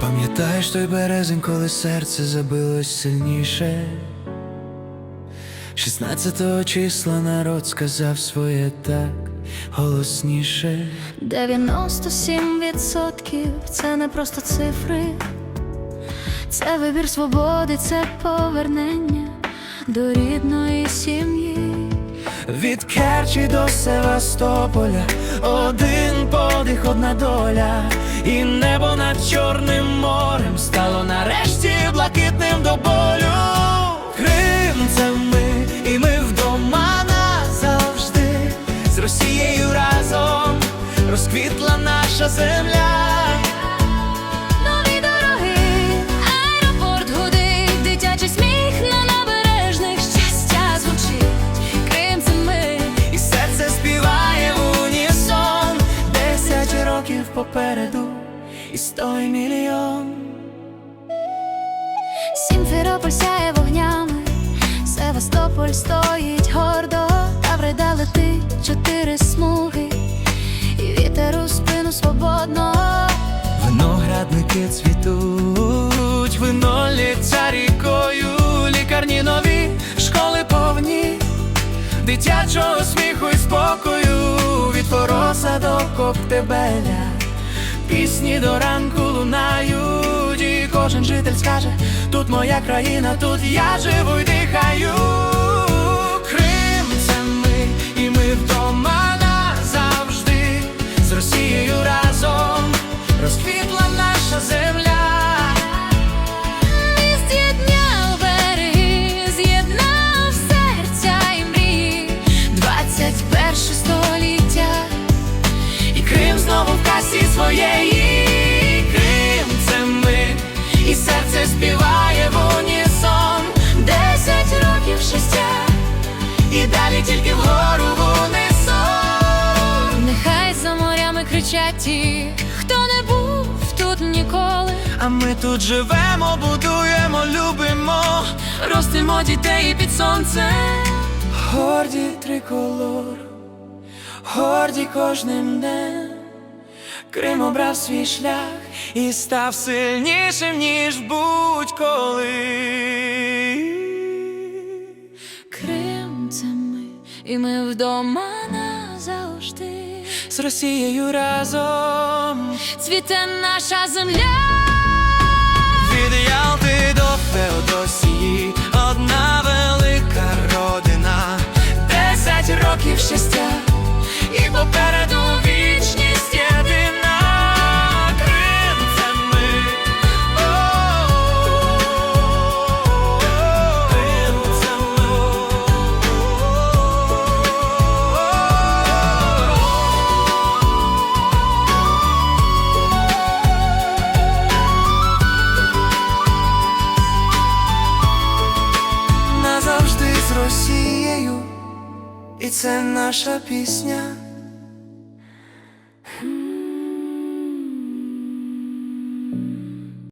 Пам'ятаєш той березень, коли серце забилось сильніше. 16 числа народ сказав своє так голосніше. 97% це не просто цифри, це вибір свободи, це повернення до рідної сім'ї. Від Керчі до Севастополя, один подих, одна доля, і небо над Чорним морем стало нарешті блакитним до болю. Розквітла наша земля. Нові дороги, аеропорт гудить, дитячий сміх на набережних щастя звучить. Крим це ми, І серце співає в унісон Десять років попереду і сто й мільйон Сімферополь сяє вогнями, спину свободно. Виноградники цвітуть, вино лється рікою, лікарні нові, школи повні, дитячого сміху і спокою, від пороса до коптебеля, пісні до ранку лунають, і кожен житель скаже, тут моя країна, тут я живу й дихаю. Своєї Крим це ми, і серце співає в унісон Десять років щастя, І далі тільки вгору в унисон нехай за морями кричать ті, хто не був тут ніколи. А ми тут живемо, будуємо, любимо, ростимо дітей під сонцем. Горді триколор, горді кожним днем. Крим обрав свій шлях і став сильнішим, ніж будь-коли. Крим це ми, і ми вдома назавжди. З Росією разом Цвіте наша земля. від Ялти до Феодосії одна велика родина, десять років щастя, з Росією, і це наша пісня.